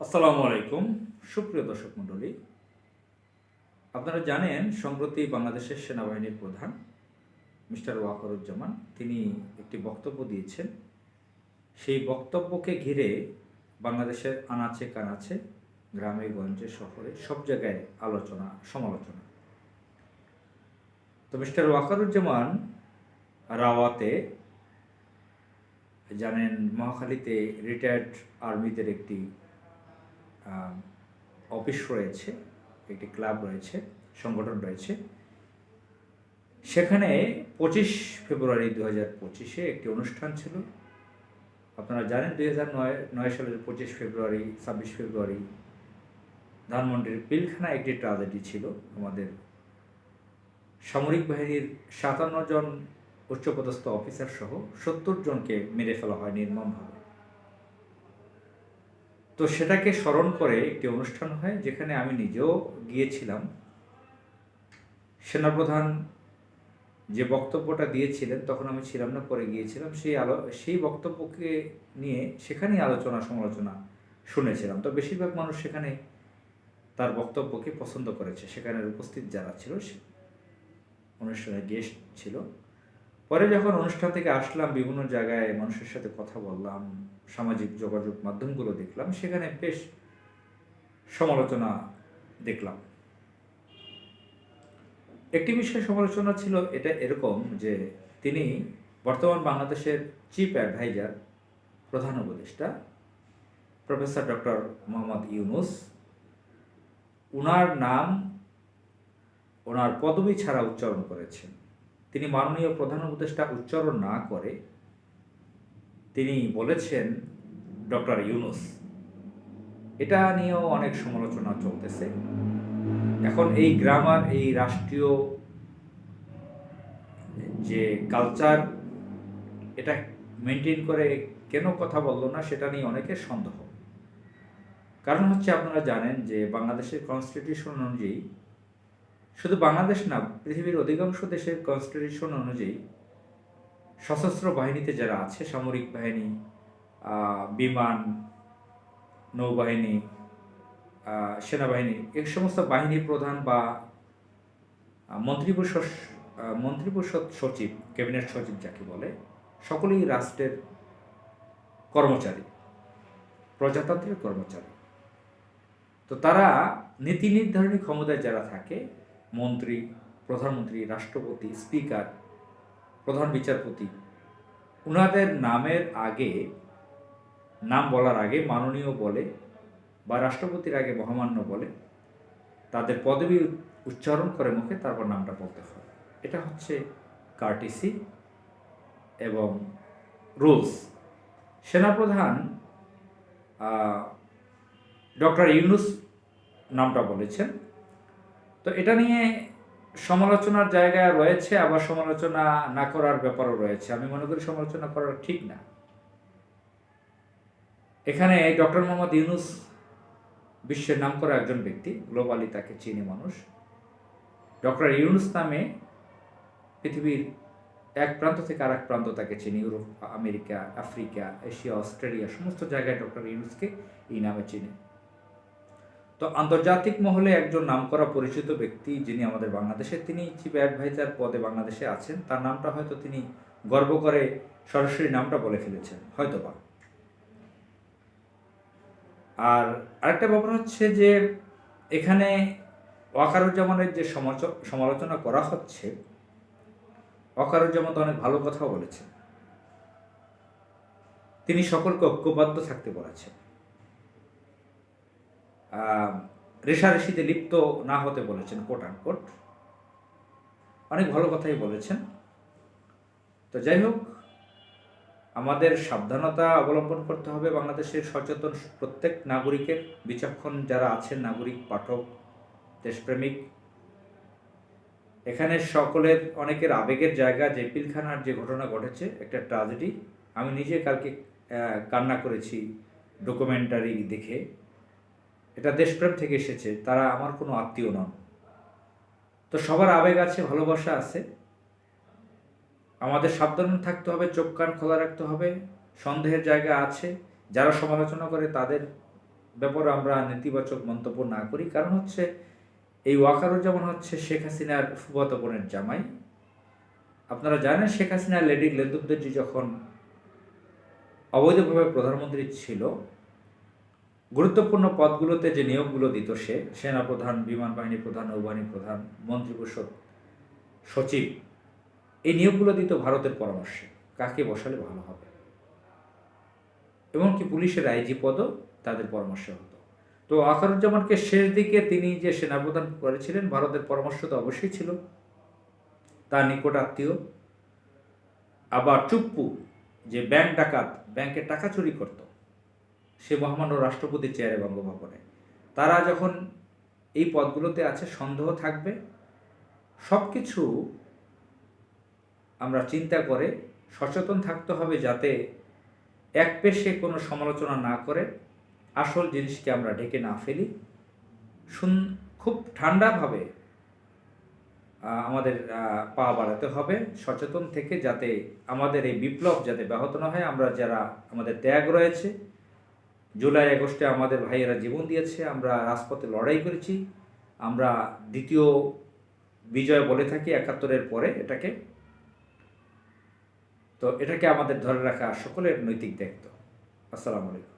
আসসালামু আলাইকুম। সুপ্রিয় দর্শক মণ্ডলী, আপনারা জানেন সম্প্রতি বাংলাদেশের সেনাবাহিনীর প্রধান মিস্টার ওয়াকরুজ্জামান, তিনি একটি বক্তব্য দিয়েছেন। সেই বক্তব্যকে ঘিরে বাংলাদেশের আনাচে কানাচে, গ্রামে, গঞ্জে, শহরে সব জায়গায় আলোচনা, সমালোচনা। তো মিস্টার ওয়াকারুজ্জামান রাওয়াতে জানেন, মহাখালীতে রিটায়ার্ড আর্মিদের একটি অফিস রয়েছে, একটি ক্লাব রয়েছে, সংগঠন রয়েছে। সেখানে পঁচিশ ফেব্রুয়ারি দু হাজার পঁচিশে একটি অনুষ্ঠান ছিল। আপনারা জানেন দুই হাজার নয় নয় সালের পঁচিশ ফেব্রুয়ারি, ছাব্বিশ ফেব্রুয়ারি ধানমন্ডির পিলখানা একটি ট্রাজেডি ছিল। আমাদের সামরিক বাহিনীর সাতান্ন জন উচ্চপদস্থ অফিসার সহ সত্তর জনকে মেরে ফেলা হয় নির্মমভাবে। তো সেটাকে স্মরণ করে একটি অনুষ্ঠান হয়, যেখানে আমি নিজেও গিয়েছিলাম। সেনাপ্রধান যে বক্তব্যটা দিয়েছিলেন, তখন আমি ছিলাম না, পরে গিয়েছিলাম। সেই আলো, সেই বক্তব্যকে নিয়ে সেখানেই আলোচনা সমালোচনা শুনেছিলাম। তো বেশিরভাগ মানুষ সেখানে তার বক্তব্যকে পছন্দ করেছে। সেখানে উপস্থিত যারা ছিল, সে- অনুষ্ঠানে গেস্ট ছিল। পরে যখন অনুষ্ঠান থেকে আসলাম, বিভিন্ন জায়গায় মানুষের সাথে কথা বললাম, সামাজিক যোগাযোগ মাধ্যমগুলো দেখলাম, সেখানে বেশ সমালোচনা দেখলাম। একটি বিষয়ে সমালোচনা ছিল, এটা এরকম যে তিনি বর্তমান বাংলাদেশের চিফ অ্যাডভাইজার, প্রধান উপদেষ্টা, প্রফেসর ডক্টর মোহাম্মদ ইউনুস। ওনার নাম ওনার পদবি ছাড়া উচ্চারণ করেছেন। তিনি মাননীয় প্রধান উপদেষ্টা উচ্চারণ না করে তিনি বলেছেন, ডক্টর ইউনুস, এটা নিয়েও অনেক সমালোচনা চলতেছে। এখন এই গ্রামার, এই রাষ্ট্রীয় যে কালচার, এটা মেনটেন করে কেন কথা বলল না সেটা নিয়ে অনেকের সন্দেহ। কারণ হচ্ছে আপনারা জানেন যে বাংলাদেশের কনস্টিটিউশন অনুযায়ী শুধু বাংলাদেশ না, পৃথিবীর অধিকাংশ দেশের কনস্টিটিউশন অনুযায়ী সশস্ত্র বাহিনীতে যারা আছে, সামরিক বাহিনী বিমান, নৌবাহিনী সেনাবাহিনী এই সমস্ত বাহিনী প্রধান বা মন্ত্রিপরিষদ মন্ত্রিপরিষদ সচিব, ক্যাবিনেট সচিব যাকে বলে, সকলেই রাষ্ট্রের কর্মচারী প্রজাতান্ত্রিক কর্মচারী। তো তারা নীতি নির্ধারণী ক্ষমতায় যারা থাকে মন্ত্রী, প্রধানমন্ত্রী, রাষ্ট্রপতি, স্পিকার, প্রধান বিচারপতি। উনাদের নামের আগে, নাম বলার আগে মাননীয় বলে বা রাষ্ট্রপতির আগে মহামান্য বলে তাদের পদবি উচ্চারণ করে মুখে তারপর নামটা বলতে হয়। এটা হচ্ছে কার্টিসি এবং রুলস সেনাপ্রধান ডক্টর ইউনুস নামটা বলেছেন। তো এটা নিয়ে সমালোচনার জায়গায় রয়েছে, আবার সমালোচনা না করার ব্যাপারও রয়েছে। আমি মনে করি সমালোচনা করা ঠিক না। এখানে ডক্টর মোহাম্মদ ইউনুস বিশ্বের নাম করা একজন ব্যক্তি, গ্লোবালি তাকে চিনি মানুষ। ডক্টর ইউনুস নামে পৃথিবীর এক প্রান্ত থেকে আর এক প্রান্ত তাকে চিনি, Europe, America, Africa, Asia, Australia, সমস্ত জায়গায় ডক্টর ইউনুসকে এই নামে চিনে। তো আন্তর্জাতিক মহলে একজন নামকরা পরিচিত ব্যক্তি যিনি আমাদের বাংলাদেশে, তিনি চিফ অ্যাডভাইজার পদে বাংলাদেশে আছেন। তার নামটা হয়তো তিনি গর্ব করে সরাসরি নামটা বলে ফেলেছেন হয়তো বা আর আরেকটা ব্যাপার হচ্ছে যে এখানে ওয়াকারুজ্জামানের যে সমালোচনা করা হচ্ছে, ওয়াকারুজ্জামান তো অনেক ভালো কথাও বলেছেন। তিনি সকলকে ঐক্যবদ্ধ থাকতে বলেছেন। রেশারেশিতে লিপ্ত না হতে বলেছেন কোট কোট অনেক ভালো কথাই বলেছেন। তো যাই হোক, আমাদের সাবধানতা অবলম্বন করতে হবে বাংলাদেশের সচেতন প্রত্যেক নাগরিকের। বিচক্ষণ যারা আছেন, নাগরিক, পাঠক, দেশপ্রেমিক, এখানে সকলের, অনেকের আবেগের জায়গা যে পিলখানার যে ঘটনা ঘটেছে, একটা ট্রাজেডি আমি নিজে কালকে কান্না করেছি ডকুমেন্টারি দেখে। এটা দেশপ্রেম থেকে এসেছে, তারা আমার কোনো আত্মীয় নন। তো সবার আবেগ আছে, ভালোবাসা আছে। আমাদের সাবধান থাকতে হবে, চোখ কান খোলা রাখতে হবে, সন্দেহের জায়গা আছে। যারা সমালোচনা করে, তাদের ব্যাপারে আমরা নেতিবাচক মন্তব্য না করি। কারণ হচ্ছে, এই ওয়াকারুজ্জামান হচ্ছে, শেখ হাসিনার ফুফাতো বোনের জামাই। আপনারা জানেন, শেখ হাসিনা লেডি লেদুদ্দেজি যখন অবৈধভাবে প্রধানমন্ত্রী ছিল গুরুত্বপূর্ণ পদগুলোতে যে নিয়োগগুলো দিত সে, সেনাপ্রধান, বিমান বাহিনী প্রধান, নৌবাহিনী প্রধান, মন্ত্রিপরিষদ সচিব, এই নিয়োগগুলো দিত ভারতের পরামর্শে। কাকে বসালে ভালো হবে? এমনকি পুলিশের আইজি পদও তাদের পরামর্শে হতো। তো আকারুজ্জামানকে শেষ দিকে তিনি যে সেনাপ্রধান করেছিলেন, ভারতের পরামর্শ তো অবশ্যই ছিল। তার নিকট আত্মীয়। আবার চুপ্পু, যে ব্যাংক ডাকাত ব্যাংকে টাকা চুরি করত। সে মহামান্য রাষ্ট্রপতির চেয়ারে বঙ্গভবনে। তারা যখন এই পদগুলোতে আছে, সন্দেহ থাকবে। সব কিছু আমরা চিন্তা করে সচেতন থাকতে হবে যাতে এক পেশে কোনো সমালোচনা না করে, আসল জিনিসকে আমরা ঢেকে না ফেলি। শুন, খুব ঠান্ডাভাবে আমাদের পা বাড়াতে হবে সচেতন থেকে যাতে আমাদের এই বিপ্লব যাতে ব্যাহত না হয়। আমরা যারা আমাদের ত্যাগ রয়েছে জুলাই আগস্টে আমাদের ভাইয়েরা জীবন দিয়েছে, আমরা রাজপথে লড়াই করেছি, আমরা দ্বিতীয় বিজয় বলে থাকি, একাত্তরের পরে এটাকে। তো এটাকে আমাদের ধরে রাখা সকলের নৈতিক দায়িত্ব। আসসালামু আলাইকুম।